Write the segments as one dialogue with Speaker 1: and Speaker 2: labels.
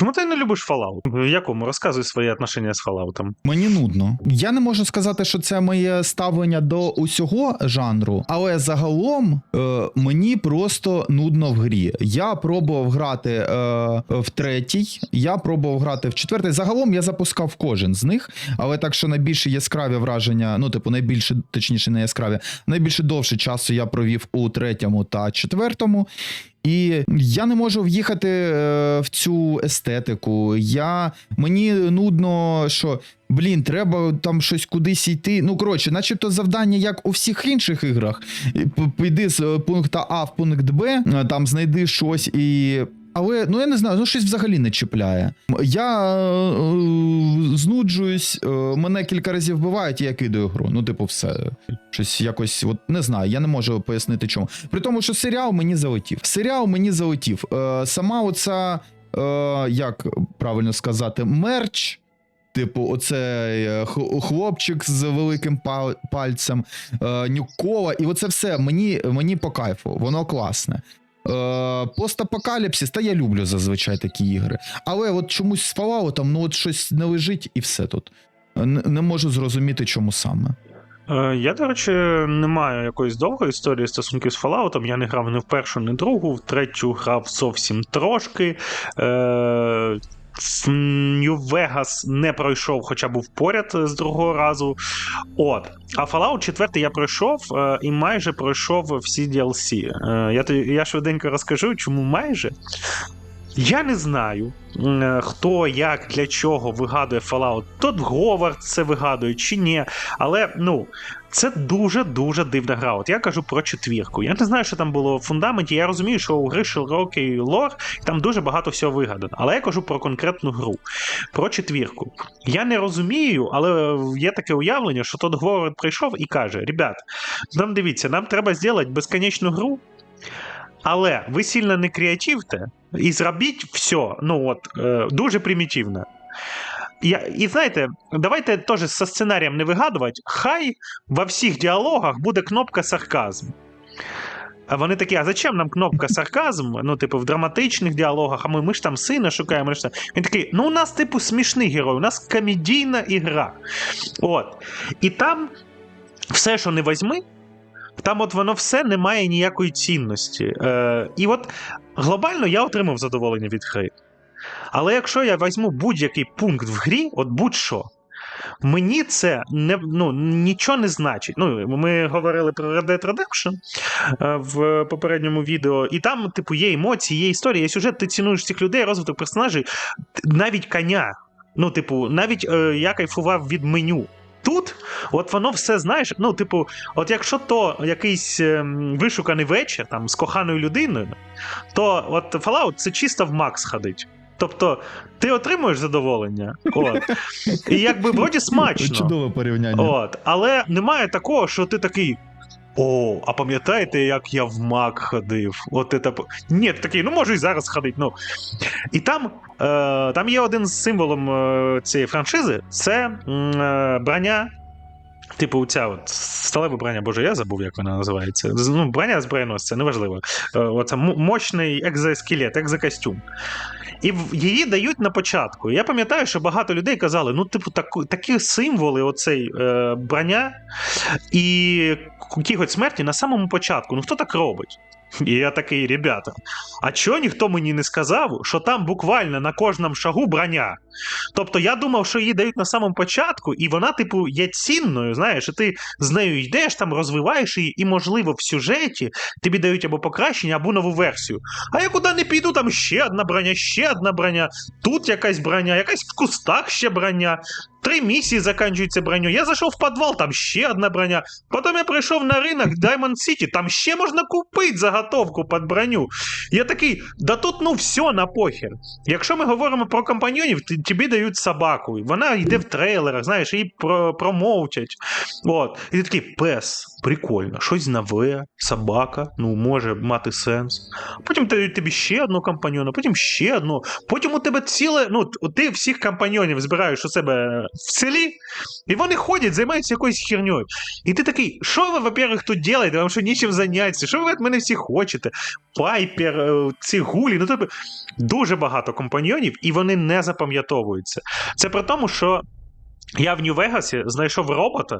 Speaker 1: Чому ти не любиш Fallout? Якому? Розказуй свої отношення з Fallout.
Speaker 2: Мені нудно. Я не можу сказати, що це моє ставлення до усього жанру, але загалом е, мені просто нудно в грі. Я пробував грати е, в третій, я пробував грати в четвертий. Загалом я запускав кожен з них, але так, що найбільше яскраві враження, ну, типу, найбільше, точніше, не яскраві, найбільше довше часу я провів у третьому та четвертому. І я не можу в'їхати е, в цю естетику. Я мені нудно, що блін, треба там щось кудись йти. Ну коротше, начебто завдання, як у всіх інших іграх. Піди з е, пункту А в пункт Б, е, там знайди щось і. Але ну я не знаю, ну щось взагалі не чіпляє. Я е, е, знуджуюсь, е, мене кілька разів вбивають, і я кидаю гру. Ну, типу, все. Щось якось, от не знаю, я не можу пояснити чому. При тому, що серіал мені залетів. Серіал мені залетів. Е, сама оця, е, як правильно сказати, мерч. Типу, оцей е, хлопчик з великим пальцем, е, Нюкова, і оце все мені, мені по кайфу, воно класне. Е, постапокаліпсис, та я люблю зазвичай такі ігри. Але от чомусь з Fallout, ну от щось не лежить і все тут. Н- не можу зрозуміти, чому саме.
Speaker 1: Е, Я, до речі, не маю якоїсь довгої історії стосунків з Fallout. Я не грав ні в першу, ні в другу, в третю грав зовсім трошки. Е- Нью-Вегас не пройшов, хоча був поряд з другого разу. От. А Fallout 4 я пройшов е, і майже пройшов всі DLC. Е, я, я швиденько розкажу, чому майже. Я не знаю, е, хто, як, для чого вигадує Fallout. Тот Говард це вигадує чи ні. Але ну, це дуже-дуже дивна гра. От я кажу про четвірку. Я не знаю, що там було в фундаменті. Я розумію, що у гри широкий лор, і там дуже багато всього вигадано. Але я кажу про конкретну гру, про четвірку. Я не розумію, але є таке уявлення, що тот Говард прийшов і каже: Ребят, нам дивіться, нам треба зробити безконечну гру. Але ви сильно не креативте і зробіть все, ну от, е, дуже примітивно. Я, і знаєте, давайте теж зі сценарієм не вигадувати. Хай во всіх діалогах буде кнопка сарказм. А вони такі, а зачем нам кнопка сарказм? Ну, типу, в драматичних діалогах, а ми, ми ж там сина шукаємо. Ж там. Він такий, ну у нас, типу, смішний герой, у нас комедійна ігра. От. І там все, що не возьми, там от воно все не має ніякої цінності. Е, і от глобально я отримав задоволення від гри. Але якщо я візьму будь-який пункт в грі, от будь-що, мені це не, ну, нічого не значить. Ну, ми говорили про Red Dead Redemption е, в попередньому відео, і там, типу, є емоції, є історія, є сюжет, ти цінуєш цих людей, розвиток персонажей, навіть коня. Ну, типу, навіть е, я кайфував від меню. Тут, от воно все знаєш. Ну, типу, от якщо то якийсь ем, вишуканий вечір там з коханою людиною, то от Fallout це чисто в Макс ходить. Тобто, ти отримуєш задоволення, от, і якби вроді смачно.
Speaker 2: Чудове порівняння.
Speaker 1: От, але немає такого, що ти такий. О, а пам'ятаєте, як я в Мак ходив? От це... по- Ні, ти такий, ну можу і зараз ходити. Ну. І там, е, там є один з символом е, цієї франшизи це е, броня. Типу, ця от сталева броня, боже, я забув, як вона називається. З- Ну, броня збройносця, неважливо. Е, Оце мощний екзоскелет, екзокостюм. І її дають на початку. Я пам'ятаю, що багато людей казали: ну, типу, так, такі символи, оцей е, броня і кіготь смерті на самому початку. Ну хто так робить? І я такий, ребята, а чого ніхто мені не сказав, що там буквально на кожному шагу броня? Тобто я думав, що її дають на самому початку, і вона, типу, є цінною, знаєш, і ти з нею йдеш, там розвиваєш її, і, можливо, в сюжеті тобі дають або покращення, або нову версію. А я куди не піду, там ще одна броня, ще одна броня, тут якась броня, якась в кустах ще броня. Три місії закінчується броню. Я зайшов в підвал, там ще одна броня. Потім я прийшов на ринок Diamond City, там ще можна купити заготовку під броню. Я такий, да тут ну все на похер. Якщо ми говоримо про компаньйонів, тобі дають собаку. Вона йде в трейлерах, знаєш, її про- промовчать. От. І ти такий пес, прикольно, щось нове, собака, ну може мати сенс. Потім тобі ще одну компаньйону, потім ще одну. Потім у тебе ціле. Ну, ти всіх компаньйонів збираєш у себе в селі, і вони ходять, займаються якоюсь херньою. І ти такий, що ви, во-первых, тут делаєте? Вам що нічим зайнятися? Що ви від мене всі хочете? Пайпер, е, ці гулі, ну тобто дуже багато компаньйонів, і вони не запам'ятовуються. Це при тому, що я в Нью-Вегасі знайшов робота.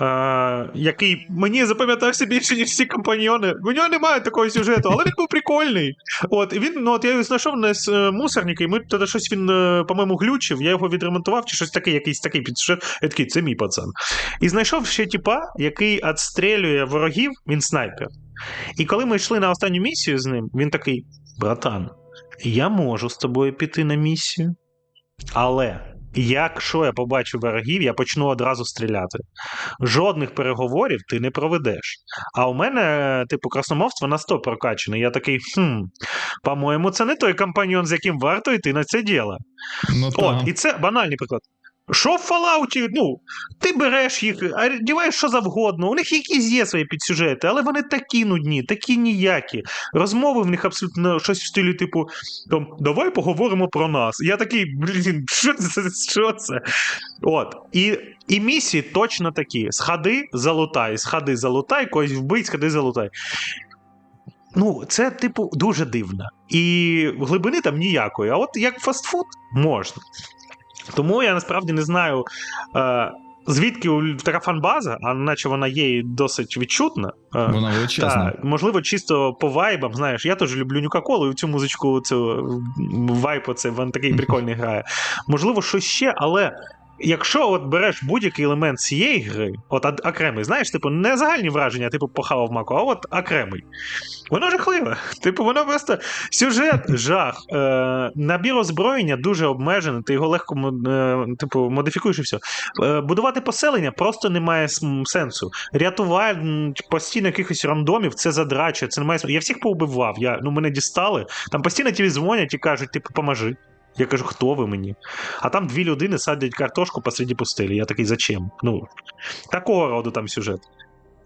Speaker 1: Е, який мені запам'ятався більше, ніж всі компаньйони. У нього немає такого сюжету, але він був прикольний. От, і він, ну, от я його знайшов на е, мусорника, і ми тоді щось він, е, по-моєму, глючив, я його відремонтував, чи щось таке, якийсь такий підсюжет. Я такий, це мій пацан. І знайшов ще типа, який відстрілює ворогів, він снайпер. І коли ми йшли на останню місію з ним, він такий: братан, я можу з тобою піти на місію, але. Якщо я побачу ворогів, я почну одразу стріляти. Жодних переговорів ти не проведеш. А у мене, типу, красномовство на 100 прокачане. Я такий, хм, по-моєму, це не той компаньон, з яким варто йти на це діло.
Speaker 2: Ну,
Speaker 1: От, і це банальний приклад. Що в Fallout, ну, ти береш їх, одягаєш що завгодно, у них якісь є свої підсюжети, але вони такі нудні, такі ніякі. Розмови в них абсолютно щось в стилі, типу, там, давай поговоримо про нас. Я такий, блін, що це? Що це? От. І, і місії точно такі: сходи, залутай, сходи, залутай, когось вбий, сходи, залутай. Ну, це, типу, дуже дивно. І глибини там ніякої. А от як фастфуд можна. Тому я насправді не знаю, е, звідки у- така фанбаза, а наче вона є досить відчутна. Е,
Speaker 2: Вона величезна.
Speaker 1: та, можливо, чисто по вайбам, знаєш, я теж люблю Нюка-Колу, і цю музичку, цю вайп, оце він такий прикольний грає. Можливо, щось ще, але. Якщо от береш будь-який елемент цієї гри, от окремий, знаєш, типу, не загальні враження, типу похавав маку, а от окремий. Воно жахливе. Типу, воно просто сюжет, жах, е, набір озброєння дуже обмежений, ти його легко е, типу, модифікуєш і все. Е, будувати поселення просто немає см- сенсу. Рятувати постійно якихось рандомів, це задрача, це немає сенсу. Я всіх поубивав, я, ну, мене дістали. Там постійно тобі дзвонять і кажуть, типу, поможи. Я кажу, хто ви мені? А там дві людини садять картошку посереді пустелі. Я такий, зачем? Ну, такого роду там сюжет.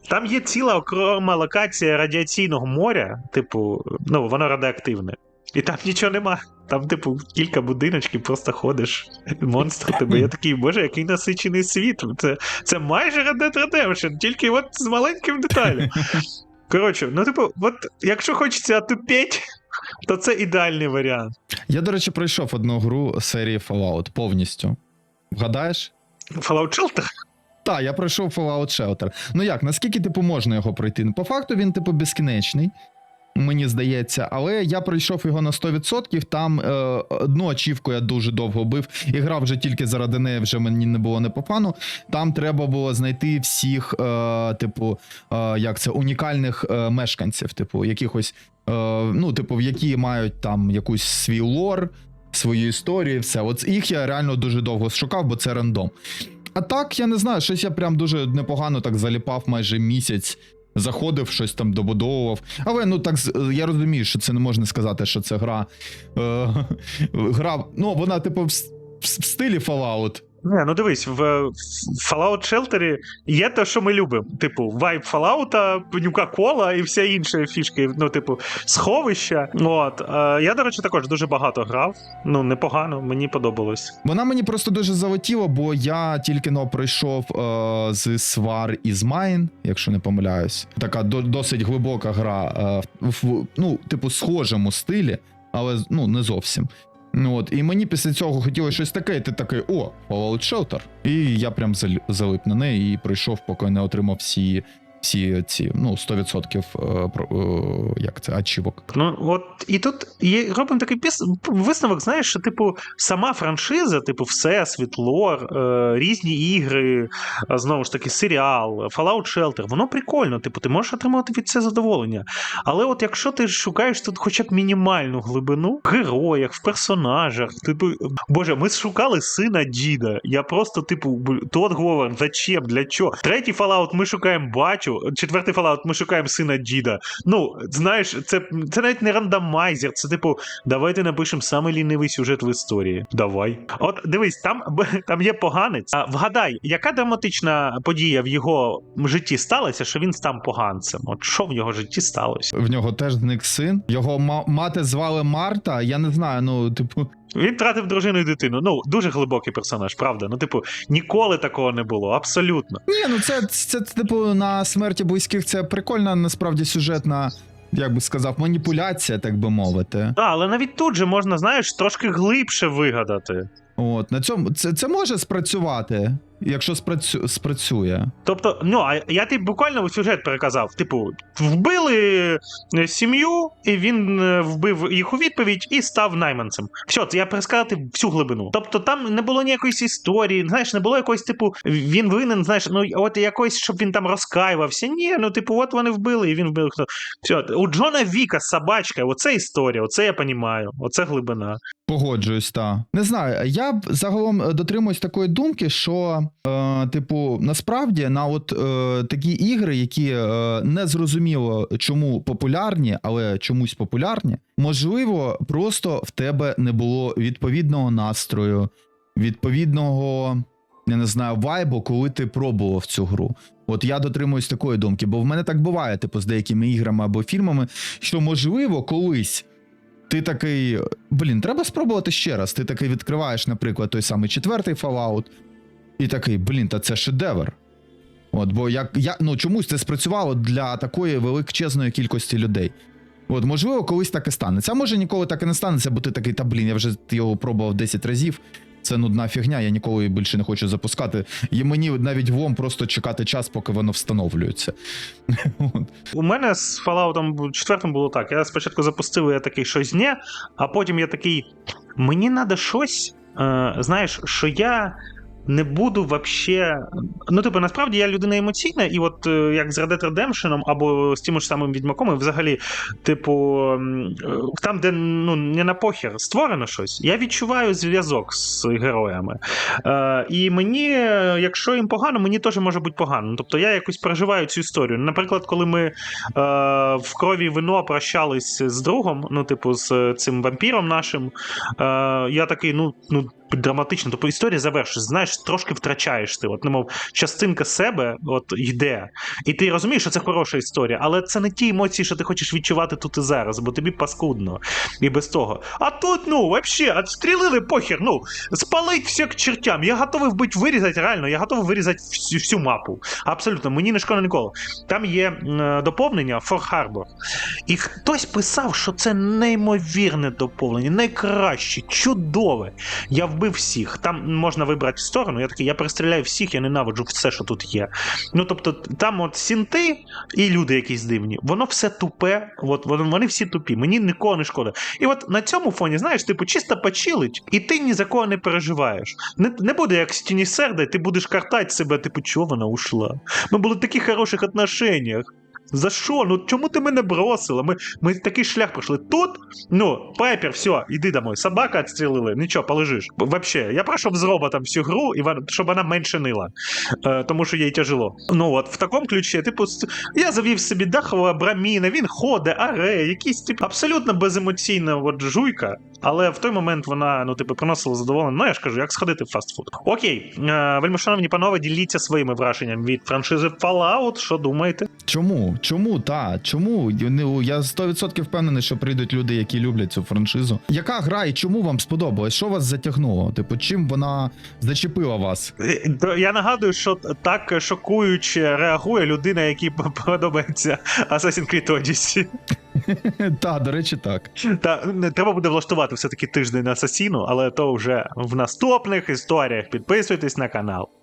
Speaker 1: Там є ціла окрема локація радіаційного моря, типу, ну, воно радіоактивне. І там нічого нема. Там, типу, кілька будиночків, просто ходиш, монстр тебе. Я такий, боже, який насичений світ. Це, це майже Red Dead Redemption, тільки от з маленьким деталем. Коротше, ну, типу, от якщо хочеться отупеть, то це ідеальний варіант.
Speaker 2: Я, до речі, пройшов одну гру серії Fallout повністю. Вгадаєш?
Speaker 1: Fallout Shelter?
Speaker 2: Так, я пройшов Fallout Shelter. Ну як, наскільки типу можна його пройти? По факту він, типу, безкінечний. Мені здається, але я пройшов його на 100%. Там е, одну ачівку я дуже довго бив і грав вже тільки заради неї, вже мені не було не по фану. Там треба було знайти всіх, е, типу, е, як це, унікальних е, мешканців, типу, якихось, ну, типу, які мають там якусь свій лор, свою історію, все. От їх я реально дуже довго шукав, бо це рандом. А так, я не знаю, щось я прям дуже непогано так заліпав майже місяць. Заходив, щось там добудовував. Але ну так я розумію, що це не можна сказати, що це гра. Е, гра, ну, вона, типу, в, в стилі Fallout.
Speaker 1: Не, ну дивись, в Fallout Shelter є те, що ми любимо. Типу, вайб Fallout, нюка кола і всі інші фішки, ну, типу, сховища. От. Е, я, до речі, також дуже багато грав. Ну, непогано, мені подобалось.
Speaker 2: Вона мені просто дуже залетіла, бо я тільки но пройшов е, з Свар із Майн, якщо не помиляюсь. Така до, досить глибока гра, е, в, ну, типу, схожому стилі, але ну, не зовсім. Ну, От, і мені після цього хотілося щось таке, і ти такий, о, Fallout Shelter. І я прям зал- залип на неї і пройшов, поки не отримав всі, всі ці, ну, 100% е, е, як це, ачівок.
Speaker 1: Ну, от і тут є, робимо такий піс... висновок, знаєш, що, типу, сама франшиза, типу, Всесвіт, лор, е, різні ігри, знову ж таки, серіал, Fallout Shelter, воно прикольно, типу, ти можеш отримати від це задоволення. Але от якщо ти шукаєш тут хоча б мінімальну глибину в героях, в персонажах, типу, боже, ми шукали сина Діда. Я просто, типу, тот Говард, зачем, для чого? Третій Fallout ми шукаємо бачу, четвертий Fallout ми шукаємо сина Діда. Ну, знаєш, це, це навіть не рандомайзер, це типу, давайте напишемо самий лінивий сюжет в історії. Давай. От дивись, там, там є поганець. А вгадай, яка драматична подія в його житті сталася, що він став поганцем? От що в його житті сталося?
Speaker 2: В нього теж зник син. Його ма- мати звали Марта. Я не знаю, ну, типу,
Speaker 1: Він втратив дружину і дитину. Ну, дуже глибокий персонаж, правда. Ну, типу, ніколи такого не було, абсолютно.
Speaker 2: Ні, ну це, це, це типу на смерті близьких це прикольна насправді сюжетна, як би сказав, маніпуляція, так би мовити.
Speaker 1: А, але навіть тут же можна, знаєш, трошки глибше вигадати.
Speaker 2: От на цьому це, це може спрацювати, якщо спрацю, спрацює.
Speaker 1: Тобто, ну, а я тобі буквально сюжет переказав. Типу, вбили е, сім'ю, і він е, вбив їх у відповідь і став найманцем. Все, це я пересказати всю глибину. Тобто там не було ніякоїсь історії, знаєш, не було якоїсь, типу, він винен, знаєш, ну от якось, щоб він там розкаювався. Ні, ну типу, от вони вбили, і він вбив хто. Все, у Джона Віка собачка, оце історія, оце я понімаю, оце глибина.
Speaker 2: Погоджуюсь, та не знаю. Я б загалом е, дотримуюсь такої думки, що, е, типу, насправді на от е, такі ігри, які е, не зрозуміло чому популярні, але чомусь популярні, можливо, просто в тебе не було відповідного настрою, відповідного. Я не знаю, вайбу, коли ти пробував цю гру. От я дотримуюсь такої думки, бо в мене так буває, типу, з деякими іграми або фільмами, що можливо колись ти такий, блін, треба спробувати ще раз. Ти такий відкриваєш, наприклад, той самий четвертий Fallout, і такий, блін, та це шедевр. От, бо як я ну чомусь це спрацювало для такої величезної кількості людей. От, можливо, колись так і станеться. А може ніколи так і не станеться, бо ти такий, та блін, я вже його пробував 10 разів. Це нудна фігня, я ніколи більше не хочу запускати. І мені навіть вом просто чекати час, поки воно встановлюється.
Speaker 1: У мене з Fallout 4 було так. Я спочатку запустив, я такий щось не, а потім я такий. Мені треба щось, е, знаєш, що я. Не буду вообще. Ну, типу, насправді я людина емоційна, і от е, як з Red Dead Redemption або з тим ж самим відьмаком, і взагалі, типу, е, там, де ну, не на похер створено щось, я відчуваю зв'язок з героями. Е, і мені, е, якщо їм погано, мені теж може бути погано. Тобто я якось переживаю цю історію. Наприклад, коли ми е, в крові вино прощались з другом, ну, типу, з цим вампіром нашим, е, я такий, ну, ну. Драматично, тобто історія завершується, знаєш, трошки втрачаєш ти. От, немов частинка себе от йде. І ти розумієш, що це хороша історія, але це не ті емоції, що ти хочеш відчувати тут і зараз, бо тобі паскудно. І без того. А тут, ну, вообще, отстрілили похер, ну, спалить все к чертям. Я готовий вбити вирізати, реально, я готовий вирізати всю, всю мапу. Абсолютно, мені не шкода ніколи. Там є м, доповнення For Harbor. І хтось писав, що це неймовірне доповнення, найкраще, чудове. Я вбив всіх. Там можна вибрати сторону. Я такий, я перестріляю всіх, я ненавиджу все, що тут є. Ну тобто, там от сінти і люди якісь дивні, воно все тупе, от вони всі тупі. Мені нікого не шкода. І от на цьому фоні, знаєш, типу, чисто почилить, і ти ні за кого не переживаєш. Не, не буде як з тіні серда, ти будеш картати себе, типу, чого вона ушла? Ми були в таких хороших отношениях. За що? Ну чому ти мене бросила? Ми, ми такий шлях пройшли. Тут, ну, Пайпер, все, іди домой. Собака відстрілили, нічого, полежиш. Вообще, я пройшов з роботом всю гру, і щоб вона менше нила. Е, тому що їй тяжело. Ну от в такому ключі, типу, я завів собі дахова браміна, він ходить, аре, якийсь типу, абсолютно беземоційна от, жуйка. Але в той момент вона, ну, типу, приносила задоволення. Ну, я ж кажу, як сходити в фастфуд. Окей, е, вельмишановні панове, діліться своїми враженнями від франшизи Fallout. Що думаєте?
Speaker 2: Чому? Чому та? Чому? Я 100% впевнений, що прийдуть люди, які люблять цю франшизу. Яка гра і чому вам сподобалась? Що вас затягнуло? Типу, чим вона зачепила вас?
Speaker 1: Е, Я нагадую, що так шокуюче реагує людина, якій подобається Assassin's Creed Odyssey.
Speaker 2: Та, до речі, так.
Speaker 1: Та треба буде влаштувати все-таки тиждень асасіну, але то вже в наступних історіях. Підписуйтесь на канал.